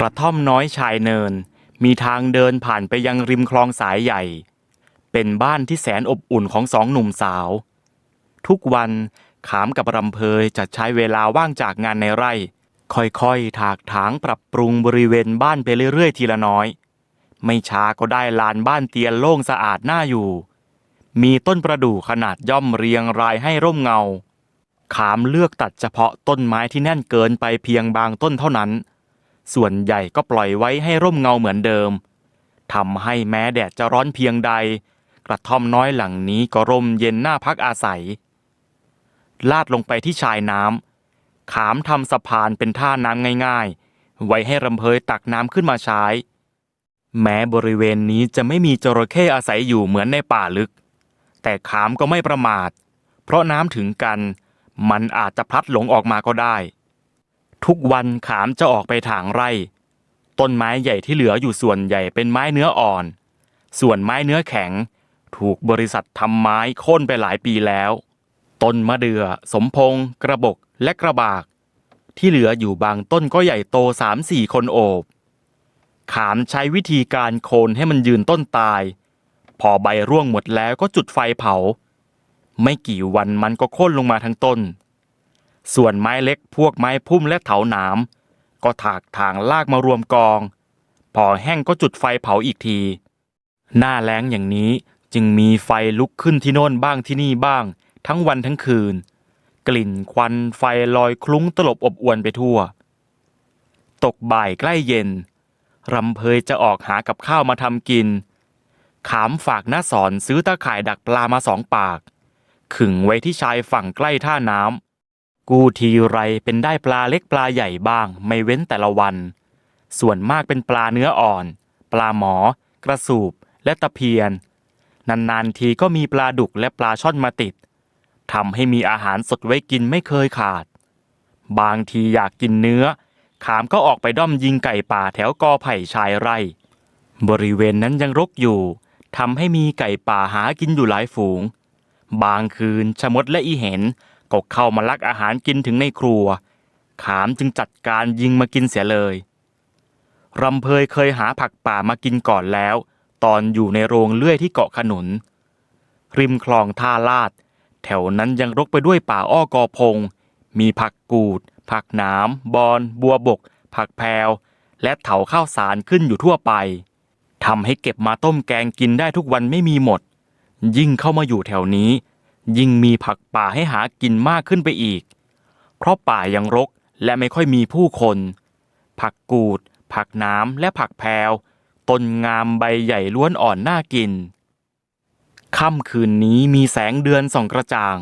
กระท่อมน้อยชายเนิน มีทางเดินผ่านไปยังริมคลองสายใหญ่ เป็นบ้านที่แสนอบอุ่นของสองหนุ่มสาว ทุกวันขามกับรำเพยจะใช้เวลาว่างจากงานในไร่ ค่อยๆ ถากถางปรับปรุงบริเวณบ้านไปเรื่อยๆ ทีละน้อย ไม่ช้าก็ได้ลานบ้านเตียนโล่งสะอาดน่าอยู่ มีต้นประดู่ขนาดย่อมเรียงรายให้ร่มเงา ขามเลือกตัดเฉพาะต้นไม้ที่แน่นเกินไปเพียงบางต้นเท่านั้น ส่วนใหญ่ก็ปล่อยไว้ให้ร่มเงาเหมือนเดิมทำให้แม้แดดจะร้อนเพียงใด กระท่อมน้อยหลังนี้ก็ร่มเย็นหน่าพักอาศัย ลาดลงไปที่ชายน้ำขามทำสะพานเป็นท่าน้ำง่ายๆ ไว้ให้รำเพยตักน้ำขึ้นมาใช้ แม้บริเวณนี้จะไม่มีจระเข้อาศัยอยู่เหมือนในป่าลึก แต่ขามก็ไม่ประมาท เพราะน้ำถึงกัน มันอาจจะพลัดหลงออกมาก็ได้ ทุกวันขามจะออกไปถางไร่ ต้นไม้ใหญ่ที่เหลืออยู่ส่วนใหญ่เป็นไม้เนื้ออ่อน ส่วนไม้เนื้อแข็ง ถูกบริษัททำไม้โค่นไปหลายปีแล้วต้นมะเดือ่อสมพงกระบกและกระบาก ที่เหลืออยู่บางต้นก็ใหญ่โตสามสี่คนโอบ ขามใช้วิธีการโคนให้มันยืนต้นตาย พอใบร่วงหมดแล้วก็จุดไฟเผา ไม่กี่วันมันก็โค่นลงมาทั้งต้น ส่วนไม้เล็กพวกไม้พุ่มและเถาหนาม ก็ถากถางลากมารวมกอง พอแห้งก็จุดไฟเผาอีกที หน้าแล้งอย่างนี้จึงมีไฟลุกขึ้นที่โน่นบ้างที่นี่บ้าง ทั้งวันทั้งคืน กลิ่นควันไฟลอยคลุ้งตลบอบอวนไปทั่ว ตกบ่ายใกล้เย็นรำเพยจะออกหากับข้าวมาทำกิน ขามฝากน้าสอนซื้อตะข่ายดักปลามาสองปาก ขึงไว้ที่ชายฝั่งใกล้ท่าน้ำกู้ทีไรเป็นได้ปลาเล็กปลาใหญ่บ้าง ไม่เว้นแต่ละวัน ส่วนมากเป็นปลาเนื้ออ่อน ปลาหมอ กระสูบและตะเพียน นานๆทีก็มีปลาดุกและปลาช่อนมาติดทำให้มีอาหารสดไว้กินไม่เคยขาด บางทีอยากกินเนื้อ ขามก็ออกไปด้อมยิงไก่ป่าแถวกอไผ่ชายไร่ บริเวณนั้นยังรกอยู่ ทำให้มีไก่ป่าหากินอยู่หลายฝูง บางคืนชะมดและอีเห็นก็เข้ามาลักอาหารกินถึงในครัว ขามจึงจัดการยิงมากินเสียเลยรำเพยเคยหาผักป่ามากินก่อนแล้ว ตอนอยู่ในโรงเลื่อยที่เกาะขนุน ริมคลองท่าลาด แถวนั้นยังรกไปด้วยป่าอ้อกอพง มีผักกูด ผักหนามบอน บัวบก ผักแพรวและเถาข้าวสารขึ้นอยู่ทั่วไป ทำให้เก็บมาต้มแกงกินได้ทุกวันไม่มีหมด ยิ่งเข้ามาอยู่แถวนี้ ยิ่งมีผักป่าให้หากินมากขึ้นไปอีก เพราะป่ายังรกและไม่ค่อยมีผู้คน ผักกูด ผักน้ำและผักแพรวต้นงามใบใหญ่ล้วนอ่อนน่ากิน ค่ำคืนนี้มีแสงเดือนส่องกระจ่าง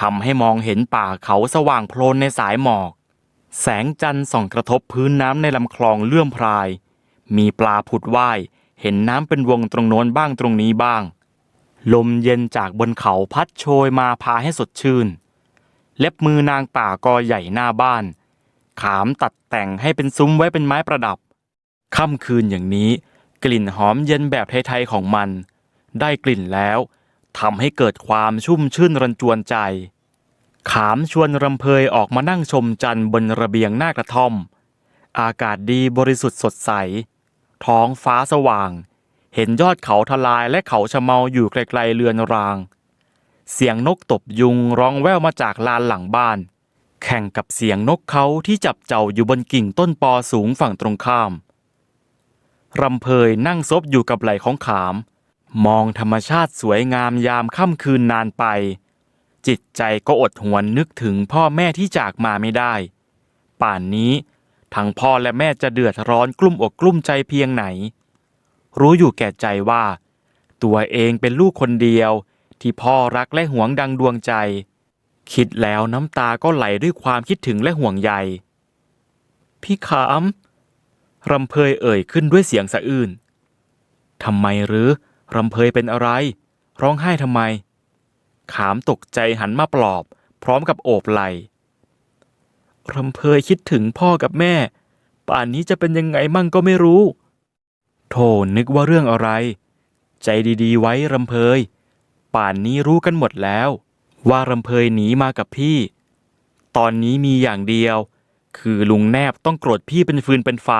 ทำให้มองเห็นป่าเขาสว่างโพลนในสายหมอก แสงจันทร์ส่องกระทบพื้นน้ำในลำคลองเลื่อมพราย มีปลาผุดว่าย เห็นน้ำเป็นวงตรงโน้นบ้างตรงนี้บ้าง ลมเย็นจากบนเขาพัดโชยมาพาให้สดชื่น เล็บมือนางป่ากอใหญ่หน้าบ้าน ขามตัดแต่งให้เป็นซุ้มไว้เป็นไม้ประดับ ค่ำคืนอย่างนี้กลิ่นหอมเย็นแบบไทยๆของมัน ได้กลิ่นแล้วทำให้เกิดความชุ่มชื่นรันจวนใจ ขามชวนรำเพยออกมานั่งชมจันทร์บนระเบียงหน้ากระท่อม อากาศดีบริสุทธิ์สดใส ท้องฟ้าสว่าง เห็นยอดเขาทลายและเขาชะเมาอยู่ไกลๆเรือนราง เสียงนกตบยุงร้องแว่วมาจากลานหลังบ้าน แข่งกับเสียงนกเขาที่จับเจ้าอยู่บนกิ่งต้นปอสูงฝั่งตรงข้ามรำเพยนั่งซบอยู่กับไหล่ของขาม มองธรรมชาติสวยงามยามค่ำคืนนานไป จิตใจก็อดหวนนึกถึงพ่อแม่ที่จากมาไม่ได้ ป่านนี้ ทั้งพ่อและแม่จะเดือดร้อนกลุ้มอกกลุ้มใจเพียงไหน รู้อยู่แก่ใจว่า ตัวเองเป็นลูกคนเดียว ที่พ่อรักและหวงดังดวงใจ คิดแล้วน้ำตาก็ไหลด้วยความคิดถึงและห่วงใย พี่ขามรำเพยเอ่ยขึ้นด้วยเสียงสะอื้นทำไมหรือรำเพยเป็นอะไร ร้องไห้ทำไม ขามตกใจหันมาปลอบ พร้อมกับโอบไหล รำเพยคิดถึงพ่อกับแม่ ป่านนี้จะเป็นยังไงมั่งก็ไม่รู้ โธ่นึกว่าเรื่องอะไร ใจดีๆ ไว้รำเพย ป่านนี้รู้กันหมดแล้ว ว่ารำเพยหนีมากับพี่ ตอนนี้มีอย่างเดียว คือลุงแนบต้องโกรธพี่เป็นฟืนเป็นไฟ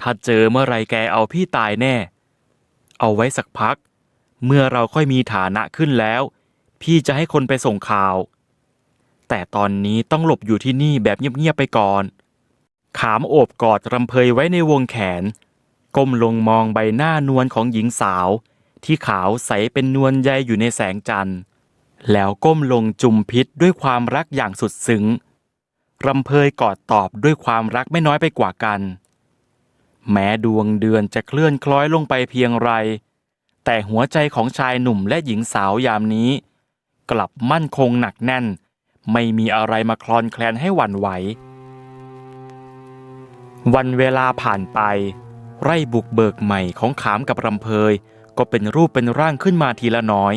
ถ้าเจอเมื่อไรแกเอาพี่ตายแน่ เอาไว้สักพัก เมื่อเราค่อยมีฐานะขึ้นแล้ว พี่จะให้คนไปส่งข่าว แต่ตอนนี้ต้องหลบอยู่ที่นี่แบบเงียบๆไปก่อน ขามโอบกอดรำเพยไว้ในวงแขน ก้มลงมองใบหน้านวลของหญิงสาว ที่ขาวใสเป็นนวลใยอยู่ในแสงจันทร์ แล้วก้มลงจุมพิษด้วยความรักอย่างสุดซึ้งรำเพยกอดตอบด้วยความรักไม่น้อยไปกว่ากัน แม้ดวงเดือนจะเคลื่อนคล้อยลงไปเพียงไร แต่หัวใจของชายหนุ่มและหญิงสาวยามนี้ กลับมั่นคงหนักแน่น ไม่มีอะไรมาคลอนแคลนให้หวั่นไหว วันเวลาผ่านไป ไร่บุกเบิกใหม่ของขามกับรำเพย ก็เป็นรูปเป็นร่างขึ้นมาทีละน้อย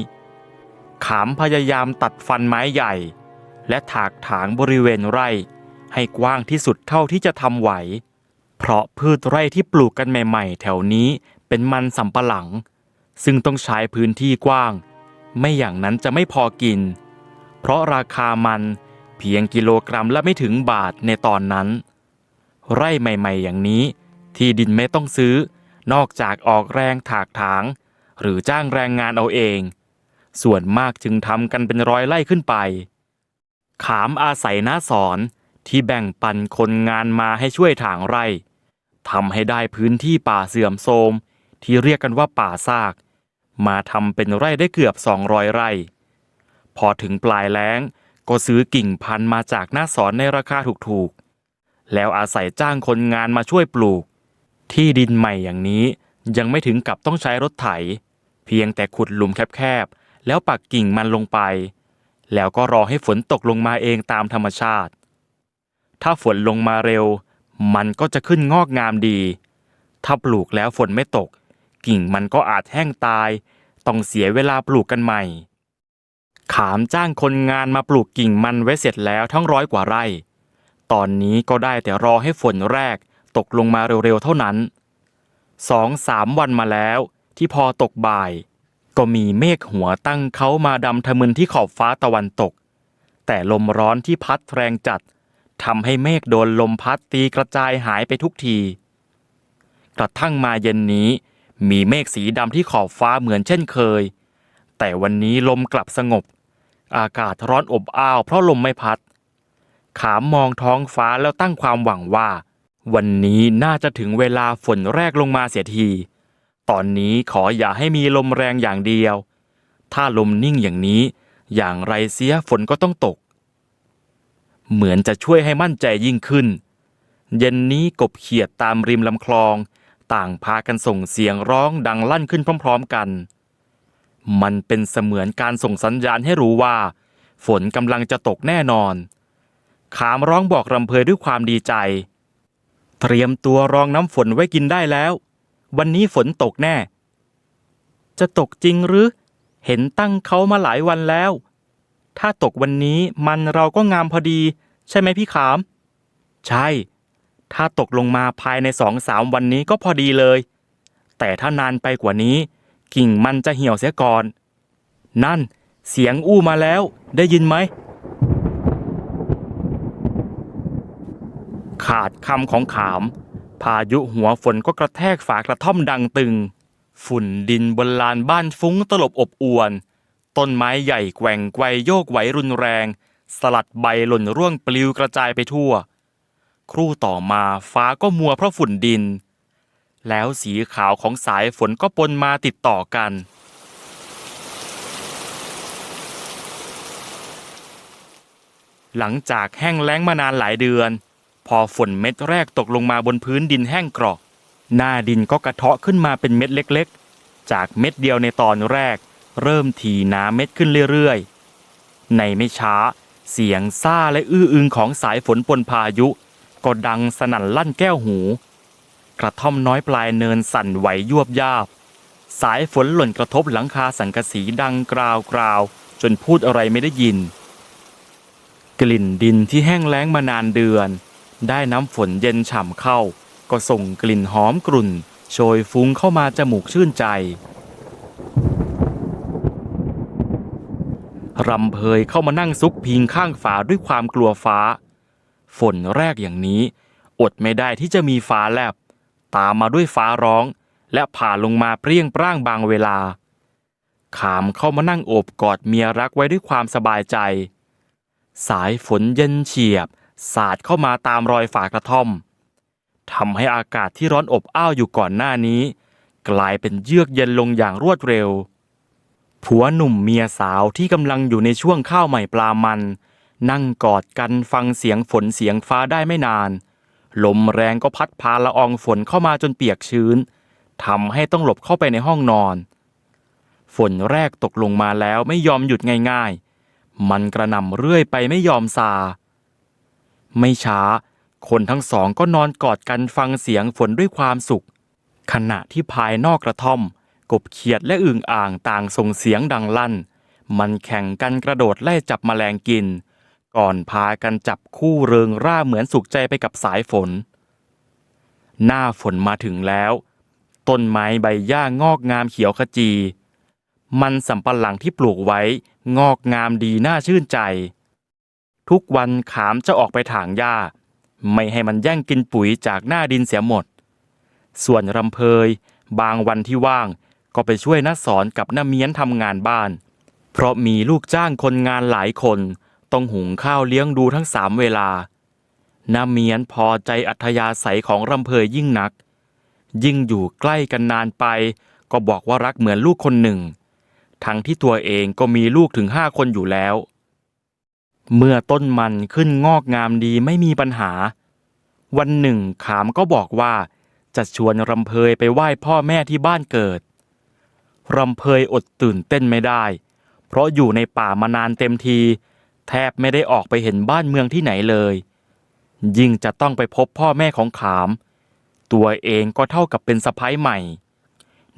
ขามพยายามตัดฟันไม้ใหญ่ และถากถางบริเวณไร่ ให้กว้างที่สุดเท่าที่จะทำไหว เพราะพืชไร่ที่ปลูกกันใหม่ ๆ แถวนี้เป็นมันสำปะหลัง ซึ่งต้องใช้พื้นที่กว้าง ไม่อย่างนั้นจะไม่พอกิน เพราะราคามันเพียงกิโลกรัมละไม่ถึงบาทในตอนนั้น ไร่ใหม่ๆ อย่างนี้ ที่ดินไม่ต้องซื้อ นอกจากออกแรงถากถาง หรือจ้างแรงงานเอาเอง ส่วนมากจึงทำกันเป็นร้อยไร่ขึ้นไป ขามอาศัยน้าสอนที่แบ่งปันคนงานมาให้ช่วยถางไร่ทำให้ได้พื้นที่ป่าเสื่อมโทรมที่เรียกกันว่าป่าซาก มาทำเป็นไร่ได้เกือบ 200 ไร่ พอถึงปลายแล้ง ก็ซื้อกิ่งพันธุ์มาจากหน้าสอนในราคาถูกๆ แล้วอาศัยจ้างคนงานมาช่วยปลูก ที่ดินใหม่อย่างนี้ยังไม่ถึงกับต้องใช้รถไถ เพียงแต่ขุดหลุมแคบๆ แล้วปักกิ่งมันลงไป แล้วก็รอให้ฝนตกลงมาเองตามธรรมชาติ ถ้าฝนลงมาเร็ว มันก็จะขึ้นงอกงามดี ถ้าปลูกแล้วฝนไม่ตก กิ่งมันก็อาจแห้งตาย ต้องเสียเวลาปลูกกันใหม่ ขามจ้างคนงานมาปลูกกิ่งมันไว้เสร็จแล้วทั้งร้อยกว่าไร่ ตอนนี้ก็ได้แต่รอให้ฝนแรกตกลงมาเร็วๆเท่านั้นสองสามวันมาแล้วที่พอตกบ่าย ก็มีเมฆหัวตั้งเขามาดำทะมึนที่ขอบฟ้าตะวันตก แต่ลมร้อนที่พัดแรงจัดทำให้เมฆโดนลมพัดตีกระจายหายไปทุกที กระทั่งมาเย็นนี้ มีเมฆสีดำที่ขอบฟ้าเหมือนเช่นเคย แต่วันนี้ลมกลับสงบ อากาศร้อนอบอ้าวเพราะลมไม่พัด ขามมองท้องฟ้าแล้วตั้งความหวังว่า วันนี้น่าจะถึงเวลาฝนแรกลงมาเสียที ตอนนี้ขออย่าให้มีลมแรงอย่างเดียว ถ้าลมนิ่งอย่างนี้ อย่างไรเสียฝนก็ต้องตก เหมือนจะช่วยให้มั่นใจยิ่งขึ้น เย็นนี้กบเขียดตามริมลำคลอง ต่างพากันส่งเสียงร้องดังลั่นขึ้นพร้อม ๆ กัน มันเป็นเสมือนการส่งสัญญาณให้รู้ว่า ฝนกำลังจะตกแน่นอน ขามร้องบอกรำเพยด้วยความดีใจ เตรียมตัวรองน้ำฝนไว้กินได้แล้ว วันนี้ฝนตกแน่ จะตกจริงหรือ เห็นตั้งเขามาหลายวันแล้ว ถ้าตกวันนี้มันเราก็งามพอดี ใช่ไหมพี่ขาม ใช่ ถ้าตกลงมาภายในสองสามวันนี้ก็พอดีเลย แต่ถ้านานไปกว่านี้ กิ่งมันจะเหี่ยวเสียก่อน นั่นเสียงอู้มาแล้วได้ยินไหม ขาดคำของขาม พายุหัวฝนก็กระแทกฝากระท่อมดังตึง ฝุ่นดินบนลานบ้านฟุ้งตลบอบอวน ต้นไม้ใหญ่แกว่งไกวโยกไหวรุนแรง สลัดใบหล่นร่วงปลิวกระจายไปทั่ว ครู่ต่อมาฟ้าก็มัวเพราะฝุ่นดิน แล้วสีขาวของสายฝนก็ปนมาติดต่อกัน หลังจากแห้งแล้งมานานหลายเดือน พอฝนเม็ดแรกตกลงมาบนพื้นดินแห้งกรอกหน้าดินก็กระเทาะขึ้นมาเป็นเม็ดเล็กๆ จากเม็ดเดียวในตอนแรก เริ่มถี่หนาเม็ดขึ้นเรื่อยๆ ในไม่ช้า เสียงซ่าและอื้ออึงของสายฝนปนพายุ ก็ดังสนั่นลั่นแก้วหู กระท่อมน้อยปลายเนินสั่นไหวยวบยาบ สายฝนหล่นกระทบหลังคาสังกะสีดังกราวกราวจนพูดอะไรไม่ได้ยิน กลิ่นดินที่แห้งแล้งมานานเดือน ได้น้ำฝนเย็นฉ่ำเข้า ก็ส่งกลิ่นหอมกรุ่น โชยฟุ้งเข้ามาจมูกชื่นใจรำเพยเข้ามานั่งซุกพิงข้างฝาด้วยความกลัวฟ้า ฝนแรกอย่างนี้ อดไม่ได้ที่จะมีฟ้าแลบ ตามมาด้วยฟ้าร้อง และผ่าลงมาเปรี้ยงปร้างบางเวลา ขามเข้ามานั่งโอบกอดเมียรักไว้ด้วยความสบายใจ สายฝนเย็นเฉียบ สาดเข้ามาตามรอยฝากระท่อมทำให้อากาศที่ร้อนอบอ้าวอยู่ก่อนหน้านี้ กลายเป็นเยือกเย็นลงอย่างรวดเร็ว ผัวหนุ่มเมียสาวที่กำลังอยู่ในช่วงข้าวใหม่ปลามัน นั่งกอดกันฟังเสียงฝนเสียงฟ้าได้ไม่นาน ลมแรงก็พัดพาละอองฝนเข้ามาจนเปียกชื้นทำให้ต้องหลบเข้าไปในห้องนอน ฝนแรกตกลงมาแล้วไม่ยอมหยุดง่ายๆ มันกระหน่ำเรื่อยไปไม่ยอมซา ไม่ช้า คนทั้งสองก็นอนกอดกันฟังเสียงฝนด้วยความสุข ขณะที่ภายนอกกระท่อม กบเขียดและอึ่งอ่างต่างส่งเสียงดังลั่น มันแข่งกันกระโดดไล่จับแมลงกิน ก่อนพากันจับคู่เริงร่าเหมือนสุขใจไปกับสายฝน หน้าฝนมาถึงแล้ว ต้นไม้ใบหญ้างอกงามเขียวขจี มันสำปะหลังที่ปลูกไว้งอกงามดีน่าชื่นใจ ทุกวันขามจะออกไปถางหญ้า ไม่ให้มันแย่งกินปุ๋ยจากหน้าดินเสียหมด ส่วนรำเพยบางวันที่ว่างก็ไปช่วยน้าสอนกับน้าเมียนทำงานบ้าน เพราะมีลูกจ้างคนงานหลายคน ต้องหุงข้าวเลี้ยงดูทั้งสามเวลาน้าเมียนพอใจอัธยาศัยของรำเพยยิ่งนัก ยิ่งอยู่ใกล้กันนานไป ก็บอกว่ารักเหมือนลูกคนหนึ่ง ทั้งที่ตัวเองก็มีลูกถึงห้าคนอยู่แล้ว เมื่อต้นมันขึ้นงอกงามดีไม่มีปัญหา วันหนึ่งขามก็บอกว่า จะชวนรำเพยไปไหว้พ่อแม่ที่บ้านเกิดรำเพยอดตื่นเต้นไม่ได้ เพราะอยู่ในป่ามานานเต็มที แทบไม่ได้ออกไปเห็นบ้านเมืองที่ไหนเลย ยิ่งจะต้องไปพบพ่อแม่ของขาม ตัวเองก็เท่ากับเป็นสะพ้ายใหม่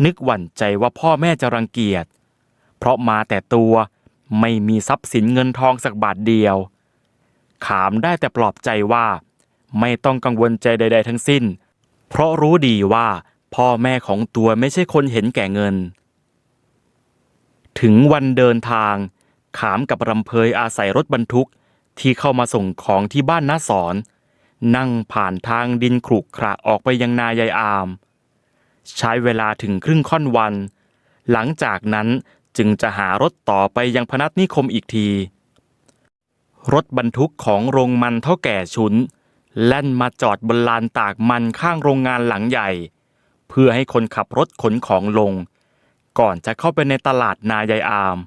นึกหวั่นใจว่าพ่อแม่จะรังเกียจ เพราะมาแต่ตัวไม่มีทรัพย์สินเงินทองสักบาทเดียว ขามได้แต่ปลอบใจว่า ไม่ต้องกังวลใจใด ๆ ทั้งสิ้น เพราะรู้ดีว่าพ่อแม่ของตัวไม่ใช่คนเห็นแก่เงิน ถึงวันเดินทาง ขามกับรำเพยอาศัยรถบรรทุกที่เข้ามาส่งของที่บ้านน้าสอน นั่งผ่านทางดินขรุขระออกไปยังนายายอาม ใช้เวลาถึงครึ่งค่อนวัน หลังจากนั้นจึงจะหารถต่อไปยังพนัสนิคมอีกที รถบรรทุกของโรงมันเท่าแก่ชุน แล่นมาจอดบนลานตากมันข้างโรงงานหลังใหญ่ เพื่อให้คนขับรถขนของลง ก่อนจะเข้าไปในตลาดนายายอาม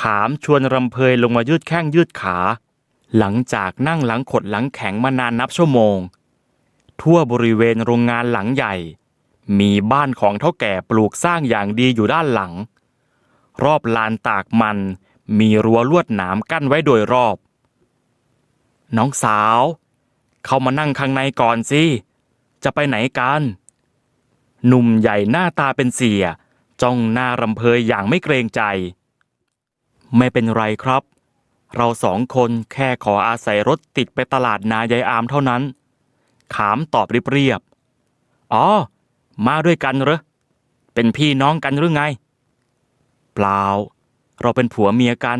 ขามชวนรำเพยลงมายืดแข้งยืดขา หลังจากนั่งหลังขดหลังแข็งมานานนับชั่วโมง ทั่วบริเวณโรงงานหลังใหญ่ มีบ้านของเท่าแก่ปลูกสร้างอย่างดีอยู่ด้านหลัง รอบลานตากมันมีรั้วลวดหนามกั้นไว้โดยรอบ น้องสาว เข้ามานั่งข้างในก่อนสิจะไปไหนกันหนุ่มใหญ่หน้าตาเป็นเสียจ้องหน้ารำเพยอย่างไม่เกรงใจ ไม่เป็นไรครับ เราสองคนแค่ขออาศัยรถติดไปตลาดนายายอามเท่านั้น ขามตอบเรียบๆอ๋อ มาด้วยกันเหรอ เป็นพี่น้องกันหรือไง เปล่า เราเป็นผัวเมียกัน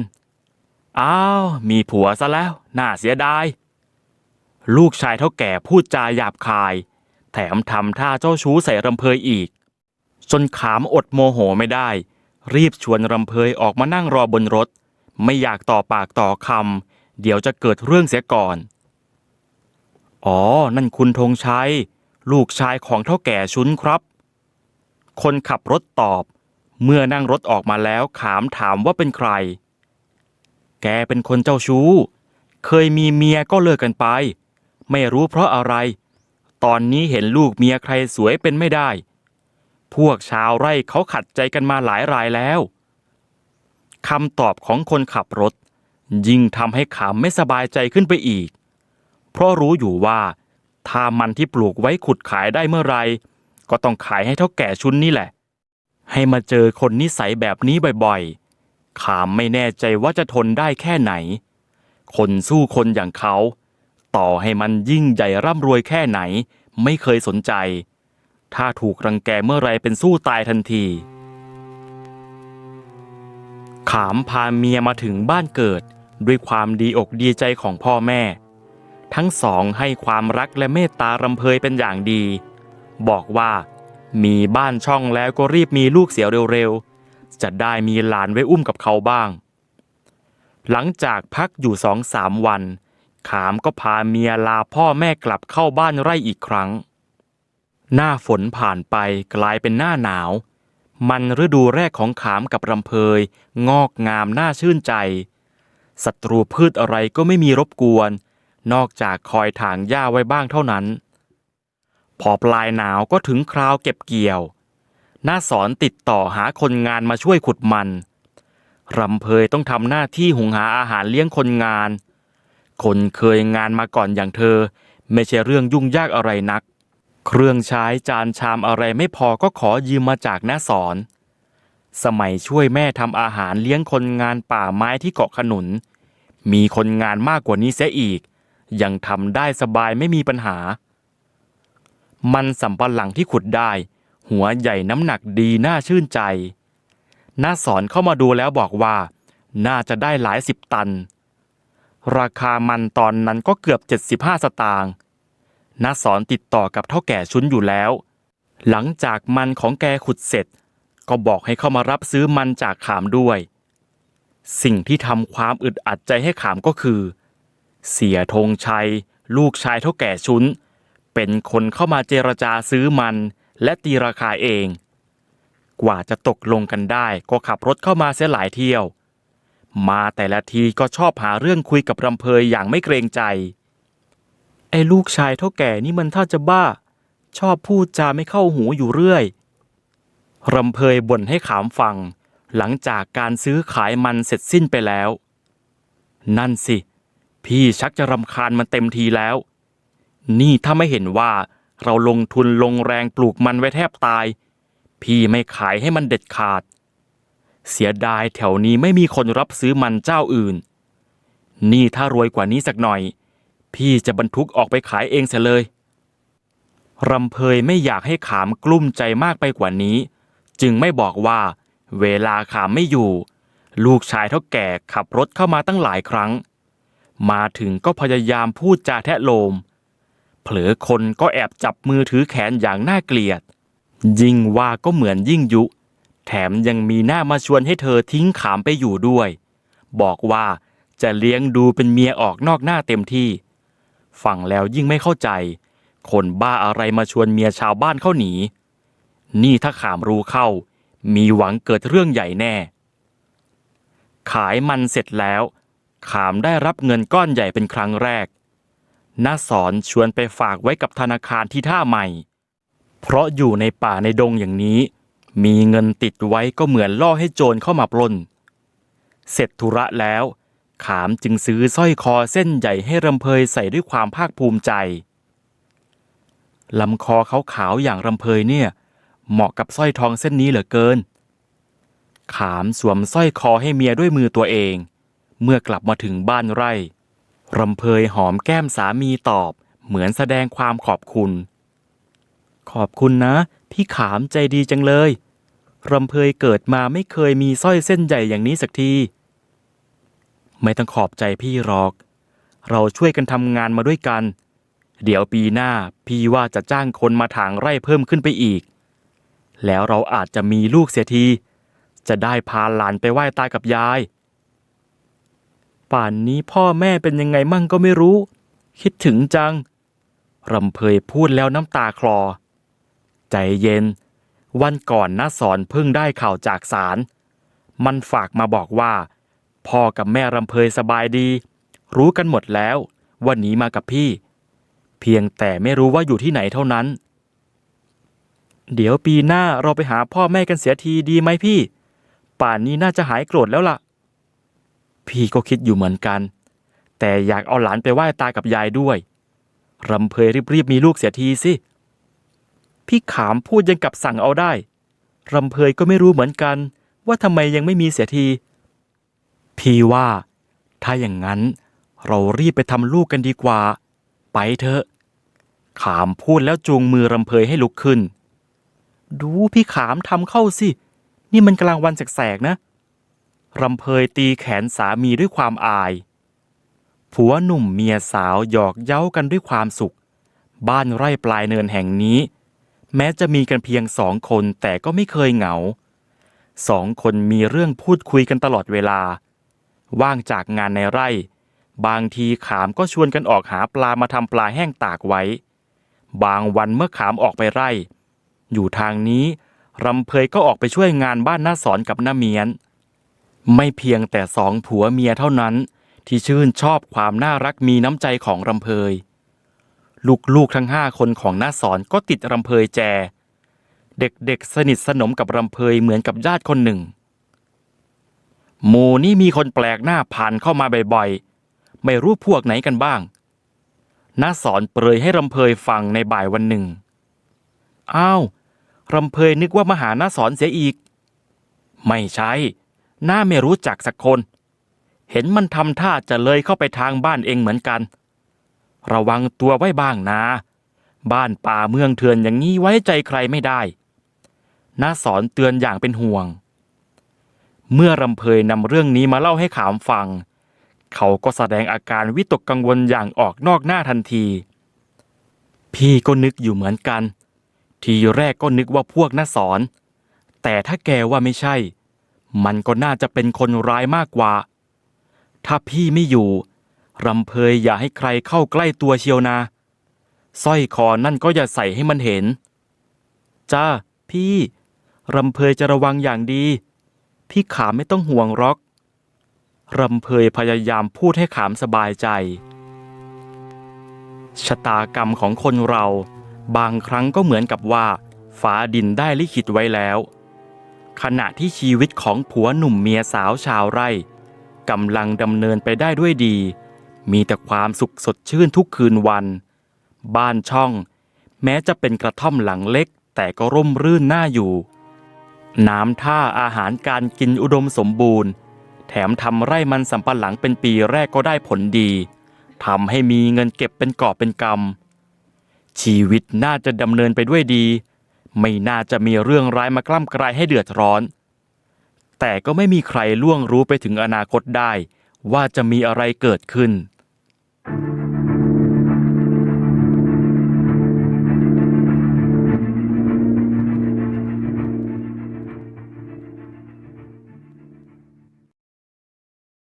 อ้าว มีผัวซะแล้ว น่าเสียดาย ลูกชายเท่าแก่พูดจาหยาบคาย แถมทำท่าเจ้าชู้ใส่รำเพยอีกจนขามอดโมโหไม่ได้ รีบชวนรำเพยออกมานั่งรอบนรถ ไม่อยากต่อปากต่อคำเดี๋ยวจะเกิดเรื่องเสียก่อน อ๋อ นั่นคุณธงชัย ลูกชายของเท่าแก่ชุนครับ คนขับรถตอบ เมื่อนั่งรถออกมาแล้วขามถามว่าเป็นใคร แกเป็นคนเจ้าชู้ เคยมีเมียก็เลิกกันไป ไม่รู้เพราะอะไร ตอนนี้เห็นลูกเมียใครสวยเป็นไม่ได้ พวกชาวไร่เขาขัดใจกันมาหลายรายแล้วคำตอบของคนขับรถ ยิ่งทำให้ขามไม่สบายใจขึ้นไปอีก เพราะรู้อยู่ว่า ถ้ามันที่ปลูกไว้ขุดขายได้เมื่อไหรก็ต้องขายให้เท่าแก่ชุนนี่แหละ ให้มาเจอคนนิสัยแบบนี้บ่อยๆ ขามไม่แน่ใจว่าจะทนได้แค่ไหน คนสู้คนอย่างเขา ต่อให้มันยิ่งใหญ่ร่ำรวยแค่ไหน ไม่เคยสนใจ ถ้าถูกรังแกเมื่อไรเป็นสู้ตายทันที ขามพาเมียมาถึงบ้านเกิดด้วยความดีอกดีใจของพ่อแม่ ทั้งสองให้ความรักและเมตตารำเพยเป็นอย่างดี บอกว่ามีบ้านช่องแล้วก็รีบมีลูกเสียเร็วๆ จะได้มีหลานไว้อุ้มกับเขาบ้าง หลังจากพักอยู่สองสามวัน ขามก็พาเมียลาพ่อแม่กลับเข้าบ้านไร่อีกครั้ง หน้าฝนผ่านไปกลายเป็นหน้าหนาว มันฤดูแรกของขามกับรำเพย งอกงามน่าชื่นใจ ศัตรูพืชอะไรก็ไม่มีรบกวน นอกจากคอยถางหญ้าไว้บ้างเท่านั้น พอปลายหนาวก็ถึงคราวเก็บเกี่ยวหน้าสอนติดต่อหาคนงานมาช่วยขุดมัน รำเพยต้องทำหน้าที่หุงหาอาหารเลี้ยงคนงาน คนเคยงานมาก่อนอย่างเธอ ไม่ใช่เรื่องยุ่งยากอะไรนัก เครื่องใช้จานชามอะไรไม่พอก็ขอยืมมาจากน้าสอน สมัยช่วยแม่ทำอาหารเลี้ยงคนงานป่าไม้ที่เกาะขนุน มีคนงานมากกว่านี้เสียอีก ยังทำได้สบายไม่มีปัญหา มันสำปะหลังที่ขุดได้ หัวใหญ่น้ำหนักดีน่าชื่นใจน้าสอนเข้ามาดูแล้วบอกว่า น่าจะได้หลายสิบตัน ราคามันตอนนั้นก็เกือบ 75 สตางค์ น้าสอนติดต่อกับเท่าแก่ชุนอยู่แล้ว หลังจากมันของแกขุดเสร็จ ก็บอกให้เข้ามารับซื้อมันจากขามด้วย สิ่งที่ทำความอึดอัดใจให้ขามก็คือ เสียธงชัย ลูกชายเท่าแก่ชุนเป็นคนเข้ามาเจรจาซื้อมัน และตีราคาเอง กว่าจะตกลงกันได้ก็ขับรถเข้ามาเสียหลายเที่ยว มาแต่ละทีก็ชอบหาเรื่องคุยกับรำเพยอย่างไม่เกรงใจ ไอ้ลูกชายเท่าแก่นี่มันถ้าจะบ้า ชอบพูดจาไม่เข้าหูอยู่เรื่อย รำเพยบ่นให้ขามฟัง หลังจากการซื้อขายมันเสร็จสิ้นไปแล้ว นั่นสิ พี่ชักจะรำคาญมันเต็มทีแล้ว นี่ถ้าไม่เห็นว่าเราลงทุนลงแรงปลูกมันไว้แทบตาย พี่ไม่ขายให้มันเด็ดขาด เสียดายแถวนี้ไม่มีคนรับซื้อมันเจ้าอื่น นี่ถ้ารวยกว่านี้สักหน่อย พี่จะบรรทุกออกไปขายเองเสียเลยรำเพยไม่อยากให้ขามกลุ้มใจมากไปกว่านี้ จึงไม่บอกว่า เวลาขามไม่อยู่ ลูกชายเท่าแก่ขับรถเข้ามาตั้งหลายครั้ง มาถึงก็พยายามพูดจาแทะโลม เผลอคนก็แอบจับมือถือแขนอย่างน่าเกลียด ยิ่งว่าก็เหมือนยิ่งยุ แถมยังมีหน้ามาชวนให้เธอทิ้งขามไปอยู่ด้วย บอกว่าจะเลี้ยงดูเป็นเมียออกนอกหน้าเต็มที่ ฟังแล้วยิ่งไม่เข้าใจ คนบ้าอะไรมาชวนเมียชาวบ้านเข้าหนี นี่ถ้าขามรู้เข้า มีหวังเกิดเรื่องใหญ่แน่ ขายมันเสร็จแล้ว ขามได้รับเงินก้อนใหญ่เป็นครั้งแรกน้าสอนชวนไปฝากไว้กับธนาคารที่ท่าใหม่ เพราะอยู่ในป่าในดงอย่างนี้ มีเงินติดไว้ก็เหมือนล่อให้โจรเข้ามาปล้น เสร็จธุระแล้ว ขามจึงซื้อสร้อยคอเส้นใหญ่ให้รำเพยใส่ด้วยความภาคภูมิใจลำคอเขาขาวอย่างรำเพยเนี่ย เหมาะกับสร้อยทองเส้นนี้เหลือเกิน ขามสวมสร้อยคอให้เมียด้วยมือตัวเอง เมื่อกลับมาถึงบ้านไร่รำเพยหอมแก้มสามีตอบ เหมือนแสดงความขอบคุณ ขอบคุณนะ พี่ขามใจดีจังเลยรำเพยเกิดมาไม่เคยมีสร้อยเส้นใหญ่อย่างนี้สักที ไม่ต้องขอบใจพี่หรอก เราช่วยกันทำงานมาด้วยกัน เดี๋ยวปีหน้าพี่ว่าจะจ้างคนมาถางไร่เพิ่มขึ้นไปอีก แล้วเราอาจจะมีลูกเสียที จะได้พาหลานไปไหว้ตากับยาย ป่านนี้พ่อแม่เป็นยังไงมั่งก็ไม่รู้ คิดถึงจังรำเพยพูดแล้วน้ำตาคลอ ใจเย็น วันก่อนน้าสอนเพิ่งได้ข่าวจากศาลมันฝากมาบอกว่า พ่อกับแม่รำเพยสบายดี รู้กันหมดแล้วว่าหนีมากับพี่ เพียงแต่ไม่รู้ว่าอยู่ที่ไหนเท่านั้น เดี๋ยวปีหน้าเราไปหาพ่อแม่กันเสียทีดีไหมพี่ ป่านนี้น่าจะหายโกรธแล้วล่ะ พี่ก็คิดอยู่เหมือนกัน แต่อยากเอาหลานไปไหว้ตากับยายด้วยรำเพยรีบๆมีลูกเสียทีสิพี่ขามพูดยังกับสั่งเอาได้รำเพยก็ไม่รู้เหมือนกัน ว่าทำไมยังไม่มีเสียที พี่ว่า ถ้าอย่างนั้นเรารีบไปทำลูกกันดีกว่า ไปเถอะ ขามพูดแล้วจูงมือรำเพยให้ลุกขึ้น ดูพี่ขามทำเข้าสิ นี่มันกลางวันแสกๆนะรำเพยตีแขนสามีด้วยความอาย ผัวหนุ่มเมียสาวหยอกเย้ากันด้วยความสุข บ้านไร่ปลายเนินแห่งนี้ แม้จะมีกันเพียงสองคนแต่ก็ไม่เคยเหงา สองคนมีเรื่องพูดคุยกันตลอดเวลา ว่างจากงานในไร่ บางทีขามก็ชวนกันออกหาปลามาทำปลาแห้งตากไว้ บางวันเมื่อขามออกไปไร่ อยู่ทางนี้รำเพยก็ออกไปช่วยงานบ้านน้าสอนกับน้าเมียน ไม่เพียงแต่สองผัวเมียเท่านั้น ที่ชื่นชอบความน่ารักมีน้ำใจของรำเพย ลูกๆทั้งห้าคนของน้าสอนก็ติดรำเพยแจ เด็กๆสนิทสนมกับรำเพยเหมือนกับญาติคนหนึ่ง หมู่นี่มีคนแปลกหน้าผ่านเข้ามาบ่อยๆ ไม่รู้พวกไหนกันบ้างน้าสอนเปรยให้รำเพยฟังในบ่ายวันหนึ่ง อ้าวรำเพยนึกว่ามาหาน้าสอนเสียอีก ไม่ใช่น้าไม่รู้จักสักคน เห็นมันทำท่าจะเลยเข้าไปทางบ้านเองเหมือนกัน ระวังตัวไว้บ้างนะ บ้านป่าเมืองเถื่อนอย่างนี้ไว้ใจใครไม่ได้น้าสอนเตือนอย่างเป็นห่วง เมื่อรำเพยนำเรื่องนี้มาเล่าให้ขามฟัง เขาก็แสดงอาการวิตกกังวลอย่างออกนอกหน้าทันที พี่ก็นึกอยู่เหมือนกัน ทีแรกก็นึกว่าพวกน้าสอน แต่ถ้าแกว่าไม่ใช่ มันก็น่าจะเป็นคนร้ายมากกว่า ถ้าพี่ไม่อยู่รำเพยอย่าให้ใครเข้าใกล้ตัวเชียวนาสร้อยคอนั่นก็อย่าใส่ให้มันเห็น จ้า พี่รำเพยจะระวังอย่างดี พี่ขามไม่ต้องห่วงหรอก รำเพยพยายามพูดให้ขามสบายใจ ชะตากรรมของคนเรา บางครั้งก็เหมือนกับว่าฟ้าดินได้ลิขิตไว้แล้ว ขณะที่ชีวิตของผัวหนุ่มเมียสาวชาวไร่กำลังดำเนินไปได้ด้วยดี มีแต่ความสุขสดชื่นทุกคืนวัน บ้านช่อง แม้จะเป็นกระท่อมหลังเล็กแต่ก็ร่มรื่นน่าอยู่ น้ำท่าอาหารการกินอุดมสมบูรณ์ แถมทำไร่มันสำปะหลังเป็นปีแรกก็ได้ผลดีทำให้มีเงินเก็บเป็นกอบเป็นกำชีวิตน่าจะดำเนินไปด้วยดี ไม่น่าจะมีเรื่องร้ายมากล้ำกลายให้เดือดร้อน แต่ก็ไม่มีใครล่วงรู้ไปถึงอนาคตได้ ว่าจะมีอะไรเกิดขึ้น